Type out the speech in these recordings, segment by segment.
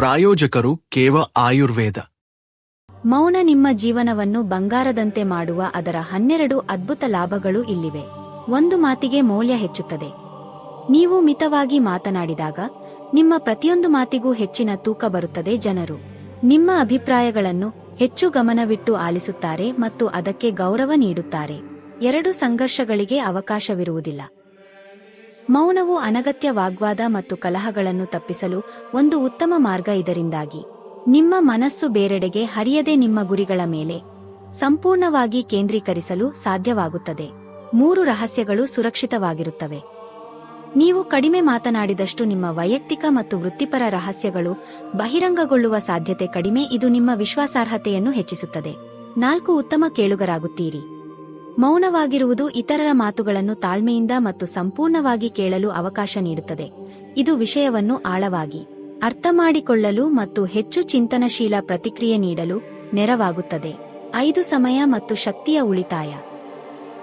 ಪ್ರಾಯೋಜಕರು ಕೇವ ಆಯುರ್ವೇದ. ಮೌನ ನಿಮ್ಮ ಜೀವನವನ್ನು ಬಂಗಾರದಂತೆ ಮಾಡುವ ಅದರ ಹನ್ನೆರಡು ಅದ್ಭುತ ಲಾಭಗಳು ಇಲ್ಲಿವೆ. ಒಂದು ಮಾತಿಗೆ ಮೌಲ್ಯ ಹೆಚ್ಚುತ್ತದೆ. ನೀವು ಮಿತವಾಗಿ ಮಾತನಾಡಿದಾಗ ನಿಮ್ಮ ಪ್ರತಿಯೊಂದು ಮಾತಿಗೂ ಹೆಚ್ಚಿನ ತೂಕ ಬರುತ್ತದೆ ಜನರು. ನಿಮ್ಮ ಅಭಿಪ್ರಾಯಗಳನ್ನು ಹೆಚ್ಚು ಗಮನವಿಟ್ಟು ಆಲಿಸುತ್ತಾರೆ ಮತ್ತು ಅದಕ್ಕೆ ಗೌರವ ನೀಡುತ್ತಾರೆ. ಎರಡು ಸಂಘರ್ಷಗಳಿಗೆ ಅವಕಾಶವಿರುವುದಿಲ್ಲ. ಮೌನವು ಅನಗತ್ಯ ವಾಗ್ವಾದ ಮತ್ತು ಕಲಹಗಳನ್ನು ತಪ್ಪಿಸಲು ಒಂದು ಉತ್ತಮ ಮಾರ್ಗ ಇದರಿಂದಾಗಿ. ನಿಮ್ಮ ಮನಸ್ಸು ಬೇರೆಡೆಗೆ ಹರಿಯದೆ ನಿಮ್ಮ ಗುರಿಗಳ ಮೇಲೆ ಸಂಪೂರ್ಣವಾಗಿ ಕೇಂದ್ರೀಕರಿಸಲು ಸಾಧ್ಯವಾಗುತ್ತದೆ. ಮೂರು ರಹಸ್ಯಗಳು ಸುರಕ್ಷಿತವಾಗಿರುತ್ತವೆ. ನೀವು ಕಡಿಮೆ ಮಾತನಾಡಿದಷ್ಟು ನಿಮ್ಮ ವೈಯಕ್ತಿಕ ಮತ್ತು ವೃತ್ತಿಪರ ರಹಸ್ಯಗಳು ಬಹಿರಂಗಗೊಳ್ಳುವ ಸಾಧ್ಯತೆ ಕಡಿಮೆ, ಇದು ನಿಮ್ಮ ವಿಶ್ವಾಸಾರ್ಹತೆಯನ್ನು ಹೆಚ್ಚಿಸುತ್ತದೆ. ನಾಲ್ಕು ಉತ್ತಮ ಕೇಳುಗರಾಗುತ್ತೀರಿ. ಮೌನವಾಗಿರುವುದು ಇತರರ ಮಾತುಗಳನ್ನು ತಾಳ್ಮೆಯಿಂದ ಮತ್ತು ಸಂಪೂರ್ಣವಾಗಿ ಕೇಳಲು ಅವಕಾಶ ನೀಡುತ್ತದೆ. ಇದು ವಿಷಯವನ್ನು ಆಳವಾಗಿ ಅರ್ಥಮಾಡಿಕೊಳ್ಳಲು ಮತ್ತು ಹೆಚ್ಚು ಚಿಂತನಶೀಲ ಪ್ರತಿಕ್ರಿಯೆ ನೀಡಲು ನೆರವಾಗುತ್ತದೆ. ಐದು ಸಮಯ ಮತ್ತು ಶಕ್ತಿಯ ಉಳಿತಾಯ.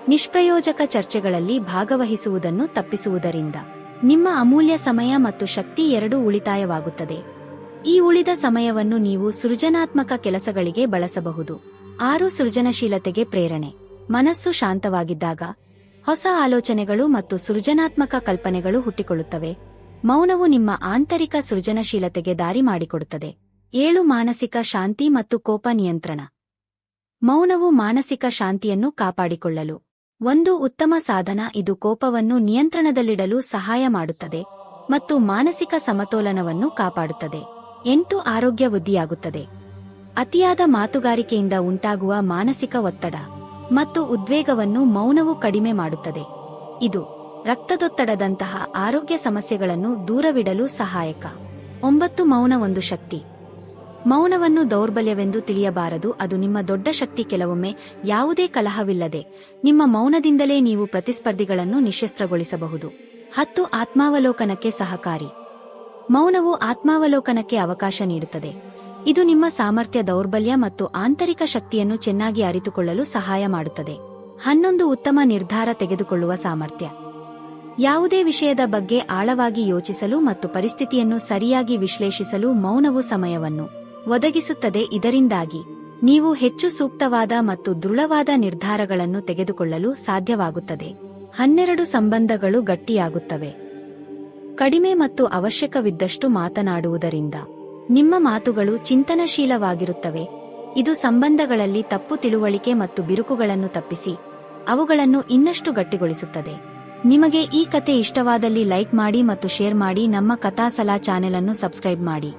ನಿಷ್ಪ್ರಯೋಜಕ ಚರ್ಚೆಗಳಲ್ಲಿ ಭಾಗವಹಿಸುವುದನ್ನು ತಪ್ಪಿಸುವುದರಿಂದ ನಿಮ್ಮ ಅಮೂಲ್ಯ ಸಮಯ ಮತ್ತು ಶಕ್ತಿ ಎರಡೂ ಉಳಿತಾಯವಾಗುತ್ತದೆ. ಈ ಉಳಿದ ಸಮಯವನ್ನು ನೀವು ಸೃಜನಾತ್ಮಕ ಕೆಲಸಗಳಿಗೆ ಬಳಸಬಹುದು. ಆರು ಸೃಜನಶೀಲತೆಗೆ ಪ್ರೇರಣೆ. ಮನಸ್ಸು ಶಾಂತವಾಗಿದ್ದಾಗ ಹೊಸ ಆಲೋಚನೆಗಳು ಮತ್ತು ಸೃಜನಾತ್ಮಕ ಕಲ್ಪನೆಗಳು ಹುಟ್ಟಿಕೊಳ್ಳುತ್ತವೆ. ಮೌನವು ನಿಮ್ಮ ಆಂತರಿಕ ಸೃಜನಶೀಲತೆಗೆ ದಾರಿ ಮಾಡಿಕೊಡುತ್ತದೆ. ಏಳು ಮಾನಸಿಕ ಶಾಂತಿ ಮತ್ತು ಕೋಪ ನಿಯಂತ್ರಣ. ಮೌನವು ಮಾನಸಿಕ ಶಾಂತಿಯನ್ನು ಕಾಪಾಡಿಕೊಳ್ಳಲು. ಒಂದು ಉತ್ತಮ ಸಾಧನ ಇದು ಕೋಪವನ್ನು ನಿಯಂತ್ರಣದಲ್ಲಿಡಲು ಸಹಾಯ ಮಾಡುತ್ತದೆ ಮತ್ತು ಮಾನಸಿಕ ಸಮತೋಲನವನ್ನು ಕಾಪಾಡುತ್ತದೆ. ಎಂಟು ಆರೋಗ್ಯ ವೃದ್ಧಿಯಾಗುತ್ತದೆ. ಅತಿಯಾದ ಮಾತುಗಾರಿಕೆಯಿಂದ ಉಂಟಾಗುವ ಮಾನಸಿಕ ಒತ್ತಡ. ಮತ್ತು ಉದ್ವೇಗವನ್ನು ಮೌನವು ಕಡಿಮೆ ಮಾಡುತ್ತದೆ. ಇದು ರಕ್ತದೊತ್ತಡದಂತಹ ಆರೋಗ್ಯ ಸಮಸ್ಯೆಗಳನ್ನು ದೂರವಿಡಲು ಸಹಾಯಕ. ಒಂಬತ್ತು, ಮೌನ ಒಂದು ಶಕ್ತಿ. ಮೌನವನ್ನು ದೌರ್ಬಲ್ಯವೆಂದು ತಿಳಿಯಬಾರದು, ಅದು ನಿಮ್ಮ ದೊಡ್ಡ ಶಕ್ತಿ. ಕೆಲವೊಮ್ಮೆ ಯಾವುದೇ ಕಲಹವಿಲ್ಲದೆ ನಿಮ್ಮ ಮೌನದಿಂದಲೇ ನೀವು ಪ್ರತಿಸ್ಪರ್ಧಿಗಳನ್ನು ನಿಶಸ್ತ್ರಗೊಳಿಸಬಹುದು ಹತ್ತು, ಆತ್ಮಾವಲೋಕನಕ್ಕೆ ಸಹಕಾರಿ. ಮೌನವು ಆತ್ಮಾವಲೋಕನಕ್ಕೆ ಅವಕಾಶ ನೀಡುತ್ತದೆ. ಇದು ನಿಮ್ಮ ಸಾಮರ್ಥ್ಯ ದೌರ್ಬಲ್ಯ ಮತ್ತು ಆಂತರಿಕ ಶಕ್ತಿಯನ್ನು ಚೆನ್ನಾಗಿ ಅರಿತುಕೊಳ್ಳಲು ಸಹಾಯ ಮಾಡುತ್ತದೆ. ಹನ್ನೊಂದು ಉತ್ತಮ ನಿರ್ಧಾರ ತೆಗೆದುಕೊಳ್ಳುವ ಸಾಮರ್ಥ್ಯ. ಯಾವುದೇ ವಿಷಯದ ಬಗ್ಗೆ ಆಳವಾಗಿ ಯೋಚಿಸಲು ಮತ್ತು ಪರಿಸ್ಥಿತಿಯನ್ನು ಸರಿಯಾಗಿ ವಿಶ್ಲೇಷಿಸಲು ಮೌನವು ಸಮಯವನ್ನು ಒದಗಿಸುತ್ತದೆ. ಇದರಿಂದಾಗಿ ನೀವು ಹೆಚ್ಚು ಸೂಕ್ತವಾದ ಮತ್ತು ದೃಢವಾದ ನಿರ್ಧಾರಗಳನ್ನು ತೆಗೆದುಕೊಳ್ಳಲು ಸಾಧ್ಯವಾಗುತ್ತದೆ. ಹನ್ನೆರಡು ಸಂಬಂಧಗಳು ಗಟ್ಟಿಯಾಗುತ್ತವೆ. ಕಡಿಮೆ ಮತ್ತು ಅವಶ್ಯಕವಿದ್ದಷ್ಟು ಮಾತನಾಡುವುದರಿಂದ ನಿಮ್ಮ ಮಾತುಗಳು ಚಿಂತನಶೀಲವಾಗಿರುತ್ತವೆ. ಇದು ಸಂಬಂಧಗಳಲ್ಲಿ ತಪ್ಪು ತಿಳುವಳಿಕೆ ಮತ್ತು ಬಿರುಕುಗಳನ್ನು ತಪ್ಪಿಸಿ, ಅವುಗಳನ್ನು ಇನ್ನಷ್ಟು ಗಟ್ಟಿಗೊಳಿಸುತ್ತದೆ. ನಿಮಗೆ ಈ ಕತೆ ಇಷ್ಟವಾದಲ್ಲಿ ಲೈಕ್ ಮಾಡಿ ಮತ್ತು ಶೇರ್ ಮಾಡಿ, ನಮ್ಮ ಕಥಾಸಲಾ ಚಾನೆಲ್ ಅನ್ನು ಸಬ್ಸ್ಕ್ರೈಬ್ ಮಾಡಿ.